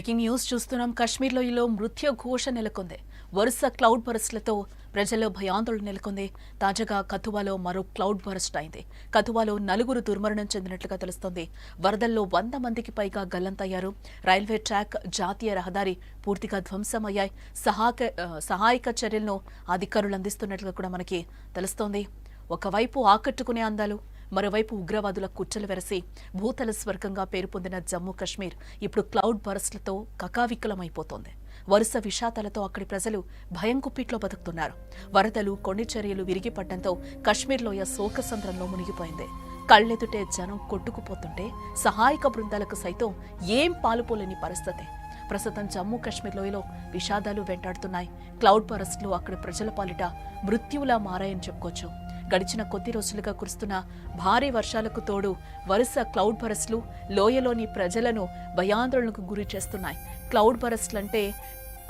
Breaking news చూస్తున్నాం. కాశ్మీర్లోయలో మృత్యు ఘోష నెలకొంది. వరుస క్లౌడ్ బరస్ట్లతో ప్రజల్లో భయాందోళన నెలకొంది. తాజాగా కథువాలో మరో క్లౌడ్ బరస్ట్ అయింది. కథువాలో నలుగురు దుర్మరణం చెందినట్లుగా తెలుస్తోంది. వరదల్లో వంద మందికి పైగా గల్లంతయ్యారు. రైల్వే ట్రాక్ జాతీయ రహదారి పూర్తిగా ధ్వంసమయ్యాయి. సహాయక సహాయక చర్యలను అధికారులు అందిస్తున్నట్లుగా కూడా మనకి తెలుస్తోంది. ఒకవైపు ఆకట్టుకునే అందాలు మరోవైపు ఉగ్రవాదుల కుట్రలు వెరసి భూతల స్వర్గంగా పేరు పొందిన జమ్మూ కశ్మీర్ ఇప్పుడు క్లౌడ్ బరస్ట్లతో కకావికలమైపోతోంది. వరుస విషాదాలతో అక్కడి ప్రజలు భయం కుప్పిట్లో బతుకుతున్నారు. వరదలు కొన్ని చర్యలు విరిగిపడడంతో కశ్మీర్లోయ శోకసంద్రంలో మునిగిపోయింది. కళ్ళెదుటే జనం కొట్టుకుపోతుంటే సహాయక బృందాలకు సైతం ఏం పాలుపోలేని పరిస్థితి. ప్రస్తుతం జమ్మూ కాశ్మీర్ లోయలో విషాదాలు వెంటాడుతున్నాయి. క్లౌడ్ బరస్ట్లు అక్కడి ప్రజల పాలిట మృత్యువులా మారాయని చెప్పుకోవచ్చు. గడిచిన కొద్ది రోజులుగా కురుస్తున్న భారీ వర్షాలకు తోడు వరుస క్లౌడ్ బరస్లు లోయలోని ప్రజలను భయాందోళనకు గురి చేస్తున్నాయి. క్లౌడ్ అంటే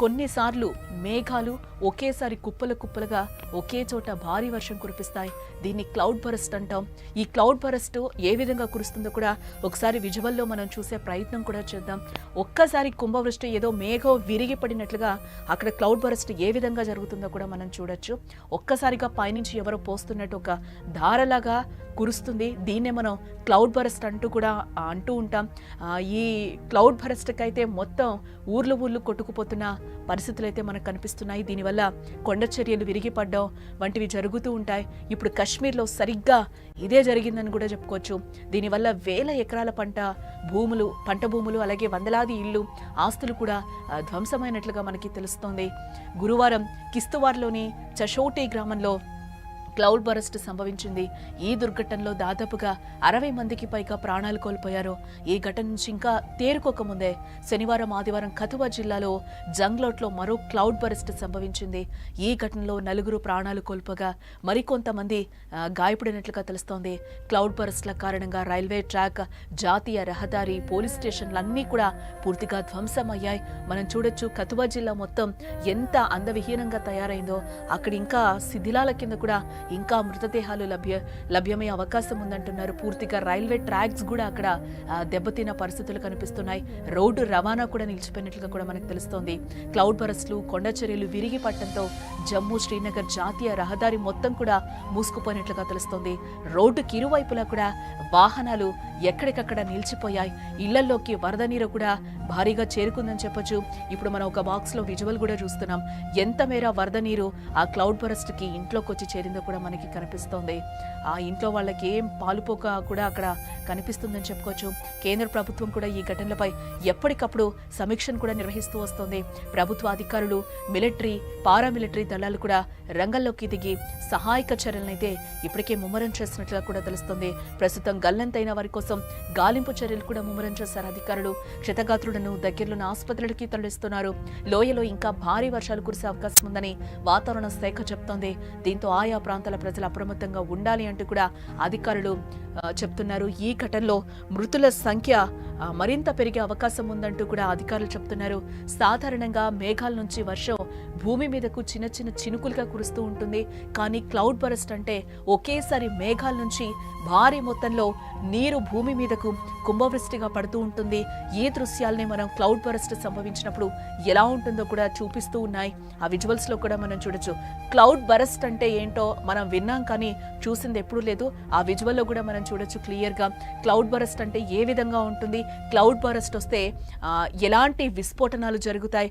కొన్నిసార్లు మేఘాలు ఒకేసారి కుప్పలు కుప్పలుగా ఒకే చోట భారీ వర్షం కురిపిస్తాయి. దీన్ని క్లౌడ్ బరస్ట్ అంటాం. ఈ క్లౌడ్ బరస్ట్ ఏ విధంగా కురుస్తుందో కూడా ఒకసారి విజువల్లో మనం చూసే ప్రయత్నం కూడా చేద్దాం. ఒక్కసారి కుంభవృష్టి ఏదో మేఘం విరిగి పడినట్లుగా అక్కడ క్లౌడ్ బరస్ట్ ఏ విధంగా జరుగుతుందో కూడా మనం చూడొచ్చు. ఒక్కసారిగా పైనుంచి ఎవరో పోస్తున్నట్టు ఒక ధారలాగా కురుస్తుంది. దీన్నే మనం క్లౌడ్ బరస్ట్ అంటూ కూడా అంటూ ఉంటాం. ఈ క్లౌడ్ బరస్ట్కి అయితే మొత్తం ఊర్లు ఊర్లు కొట్టుకుపోతున్న పరిస్థితులు అయితే మనకు కనిపిస్తున్నాయి. దీనివల్ల కొండ చర్యలు విరిగిపడ్డం వంటివి జరుగుతూ ఉంటాయి. ఇప్పుడు కాశ్మీర్లో సరిగ్గా ఇదే జరిగిందని కూడా చెప్పుకోవచ్చు. దీనివల్ల వేల ఎకరాల పంట భూములు పంట భూములు అలాగే వందలాది ఇళ్ళు ఆస్తులు కూడా ధ్వంసమైనట్లుగా మనకి తెలుస్తోంది. గురువారం కిస్తువార్లోని చషోటి గ్రామంలో క్లౌడ్ బరస్ట్ సంభవించింది. ఈ దుర్ఘటనలో దాదాపుగా అరవై మందికి పైగా ప్రాణాలు కోల్పోయారు. ఈ ఘటన నుంచి ఇంకా తేరుకోకముందే శనివారం ఆదివారం కథువా జిల్లాలో జంగ్లోట్లో మరో క్లౌడ్ బరస్ట్ సంభవించింది. ఈ ఘటనలో నలుగురు ప్రాణాలు కోల్పోగా మరికొంతమంది గాయపడినట్లుగా తెలుస్తోంది. క్లౌడ్ బరస్ట్ల కారణంగా రైల్వే ట్రాక్ జాతీయ రహదారి పోలీస్ స్టేషన్లన్నీ కూడా పూర్తిగా ధ్వంసమయ్యాయి. మనం చూడొచ్చు కథువా జిల్లా మొత్తం ఎంత అందవిహీనంగా తయారైందో. అక్కడ ఇంకా శిథిలాల కింద కూడా ఇంకా మృతదేహాలు లభ్య లభ్యమయ్యే అవకాశం ఉందంటున్నారు. పూర్తిగా రైల్వే ట్రాక్స్ కూడా అక్కడ దెబ్బతిన్న పరిస్థితులు కనిపిస్తున్నాయి. రోడ్డు రవాణా కూడా నిలిచిపోయినట్లుగా కూడా మనకు తెలుస్తోంది. క్లౌడ్ బరస్లు కొండచర్యలు విరిగి పట్టడంతో జమ్మూ శ్రీనగర్ జాతీయ రహదారి మొత్తం కూడా మూసుకుపోయినట్లుగా తెలుస్తోంది. రోడ్డుకి ఇరువైపులా కూడా వాహనాలు ఎక్కడికక్కడ నిలిచిపోయాయి. ఇళ్ళలోకి వరద నీరు కూడా భారీగా చేరుకుందని చెప్పొచ్చు. ఇప్పుడు మనం ఒక బాక్స్లో విజువల్ కూడా చూస్తున్నాం. ఎంత మేర వరద నీరు ఆ క్లౌడ్ బరస్ట్కి ఇంట్లోకి వచ్చి చేరిందో కూడా మనకి కనిపిస్తోంది. ఆ ఇంట్లో వాళ్ళకి ఏం పాలుపోక కూడా అక్కడ కనిపిస్తుందని చెప్పుకోవచ్చు. కేంద్ర ప్రభుత్వం కూడా ఈ ఘటనలపై ఎప్పటికప్పుడు సమీక్షను కూడా నిర్వహిస్తూ వస్తోంది. ప్రభుత్వ అధికారులు మిలిటరీ పారామిలిటరీ దళాలు కూడా రంగంలోకి దిగి సహాయక చర్యలనైతే ఇప్పటికే ముమ్మరం చేస్తున్నట్లుగా కూడా తెలుస్తోంది. ప్రస్తుతం గల్లంతైన వారి కోసం గాలింపు చర్యలు కూడా ముమ్మరం చేశారు అధికారులు. క్షతగాత్రులను దగ్గరలోని ఆసుపత్రులకి తరలిస్తున్నారు. లోయలో ఇంకా భారీ వర్షాలు కురిసే అవకాశం ఉందని వాతావరణ శాఖ చెప్తోంది. దీంతో ఆయా ప్రాంతం ప్రజలు అప్రమత్తంగా ఉండాలి అంటూ కూడా అధికారులు చెప్తున్నారు. ఈ ఘటనలో మృతుల సంఖ్య మరింత పెరిగే అవకాశం ఉందంటూ కూడా అధికారులు చెప్తున్నారు. సాధారణంగా మేఘాల నుంచి వర్షం భూమి మీదకు చిన్న చిన్న చినుకులుగా కురుస్తూ ఉంటుంది. కానీ క్లౌడ్ బరస్ట్ అంటే ఒకేసారి మేఘాల నుంచి భారీ మొత్తంలో నీరు భూమి మీదకు కుంభవృష్టిగా పడుతూ ఉంటుంది. ఈ దృశ్యాల్ని మనం క్లౌడ్ బరస్ట్ సంభవించినప్పుడు ఎలా ఉంటుందో కూడా చూపిస్తూ ఉన్నాయి. ఆ విజువల్స్లో కూడా మనం చూడొచ్చు. క్లౌడ్ బరస్ట్ అంటే ఏంటో మనం విన్నాం కానీ చూసింది ఎప్పుడూ లేదు. ఆ విజువల్లో కూడా మనం చూడొచ్చు క్లియర్గా. క్లౌడ్ బరస్ట్ అంటే ఏ విధంగా ఉంటుంది? క్లౌడ్ బరస్ట్ వస్తే ఎలాంటి విస్ఫోటనాలు జరుగుతాయి?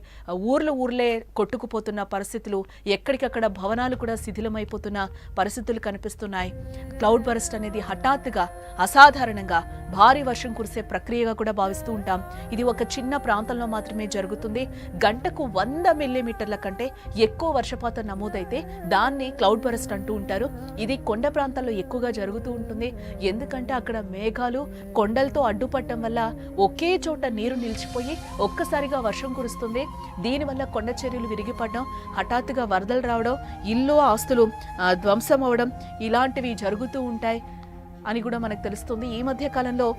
ఊర్లు ఊర్లే కొట్టుకుపోతున్న పరిస్థితులు ఎక్కడికక్కడ భవనాలు కూడా శిథిలమైపోతున్న పరిస్థితులు కనిపిస్తున్నాయి. క్లౌడ్ బరస్ట్ అనేది హఠాత్తుగా అసాధారణంగా భారీ వర్షం కురిసే ప్రక్రియగా కూడా భావిస్తూ ఉంటాం. ఇది ఒక చిన్న ప్రాంతంలో మాత్రమే జరుగుతుంది. గంటకు వంద మిల్లీమీటర్ల కంటే ఎక్కువ వర్షపాతం నమోదైతే దాన్ని క్లౌడ్ బరస్ట్ అంటూ ఉంటారు. ఇది కొండ ప్రాంతాల్లో ఎక్కువగా జరుగుతూ ఉంటుంది. ఎందుకంటే అక్కడ మేఘాలు కొండలతో అడ్డుపట్టడం వల్ల ఒకే చోట నీరు నిలిచిపోయి ఒక్కసారిగా వర్షం కురుస్తుంది. దీనివల్ల కొండ చర్యలు విరిగిపడడం హఠాత్తుగా వరదలు రావడం ఇల్లు ఆస్తులు ధ్వంసం అవడం ఇలాంటివి జరుగుతూ ఉంటాయి అని కూడా మనకు తెలుస్తుంది. ఈ మధ్య కాలంలో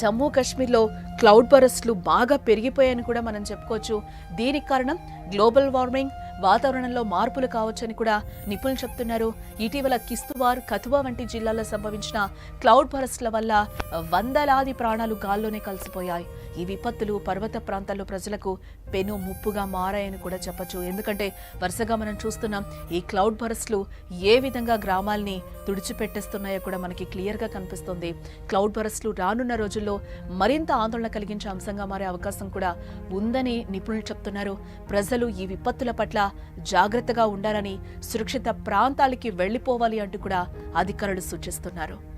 జమ్మూ కాశ్మీర్లో క్లౌడ్ బరస్ట్లు బాగా పెరిగిపోయాయని కూడా మనం చెప్పుకోవచ్చు. దీనికి కారణం గ్లోబల్ వార్మింగ్ వాతావరణంలో మార్పులు కావచ్చని కూడా నిపుణులు చెప్తున్నారు. ఇటీవల కిస్తువార్ కథువా వంటి జిల్లాల్లో సంభవించిన క్లౌడ్ బరస్ట్ల వల్ల వందలాది ప్రాణాలు గాల్లోనే కలిసిపోయాయి. ఈ విపత్తులు పర్వత ప్రాంతాల్లో ప్రజలకు పెను ముప్పుగా మారాయని కూడా చెప్పొచ్చు. ఎందుకంటే వరుసగా మనం చూస్తున్నాం ఈ క్లౌడ్ బరస్ట్లు ఏ విధంగా గ్రామాల్ని తుడిచిపెట్టేస్తున్నాయో కూడా మనకి క్లియర్గా కనిపిస్తుంది. క్లౌడ్ బరస్ట్లు రానున్న రోజుల్లో మరింత ఆందోళన కలిగించే అంశంగా మారే అవకాశం కూడా ఉందని నిపుణులు చెప్తున్నారు. ప్రజలు ఈ విపత్తుల పట్ల జాగ్రత్తగా ఉండాలని సురక్షిత ప్రాంతాలకి వెళ్ళిపోవాలి అంటూ కూడా అధికారులు సూచిస్తున్నారు.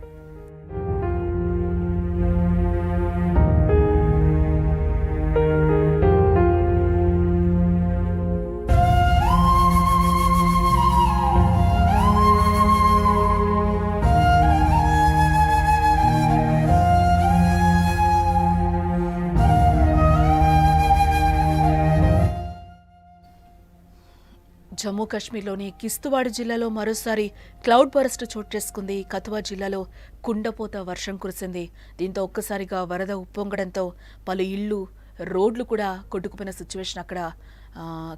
జమ్మూ కాశ్మీర్లోని కిస్తువాడ్ జిల్లాలో మరోసారి క్లౌడ్ బరస్ట్ చోటు చేసుకుంది. కథువా జిల్లాలో కుండపోత వర్షం కురిసింది. దీంతో ఒక్కసారిగా వరద ఉప్పొంగడంతో పలు ఇళ్ళు రోడ్లు కూడా కొట్టుకుపోయిన సిచ్యువేషన్ అక్కడ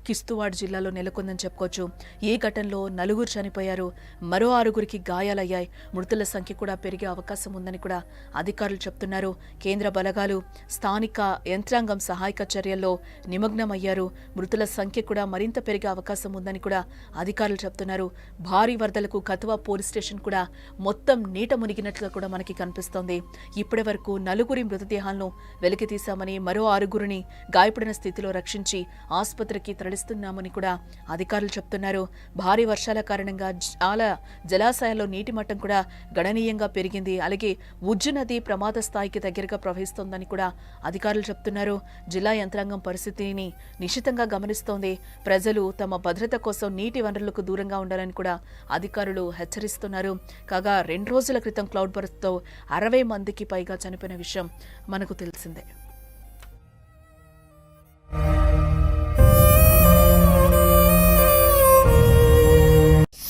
కిస్తువాడ్ జిల్లాలో నెలకొందని చెప్పుకోవచ్చు. ఈ ఘటనలో నలుగురు చనిపోయారు మరో ఆరుగురికి గాయాలయ్యాయి. మృతుల సంఖ్య కూడా పెరిగే అవకాశం ఉందని కూడా అధికారులు చెప్తున్నారు. కేంద్ర బలగాలు స్థానిక యంత్రాంగం సహాయక చర్యల్లో నిమగ్నమయ్యారు. మృతుల సంఖ్య కూడా మరింత పెరిగే అవకాశం ఉందని కూడా అధికారులు చెప్తున్నారు. భారీ వరదలకు కథువా పోలీస్ స్టేషన్ కూడా మొత్తం నీట మునిగినట్లుగా కూడా మనకి కనిపిస్తోంది. ఇప్పటి వరకు నలుగురి మృతదేహాలను వెలికి తీశామని మరో ఆరుగురిని గాయపడిన స్థితిలో రక్షించి ఆసుపత్రి ఆసుపత్రికి తరలిస్తున్నామని కూడా అధికారులు చెప్తున్నారు. భారీ వర్షాల కారణంగా చాలా జలాశయాల్లో నీటి మట్టం కూడా గణనీయంగా పెరిగింది. అలాగే ఉజ్జు నది ప్రమాద స్థాయికి దగ్గరగా ప్రవహిస్తోందని కూడా అధికారులు చెప్తున్నారు. జిల్లా యంత్రాంగం పరిస్థితిని నిశితంగా గమనిస్తోంది. ప్రజలు తమ భద్రత కోసం నీటి వనరులకు దూరంగా ఉండాలని కూడా అధికారులు హెచ్చరిస్తున్నారు. కాగా రెండు రోజుల క్రితం క్లౌడ్ బర్స్తో అరవై మందికి పైగా చనిపోయిన విషయం మనకు తెలిసిందే.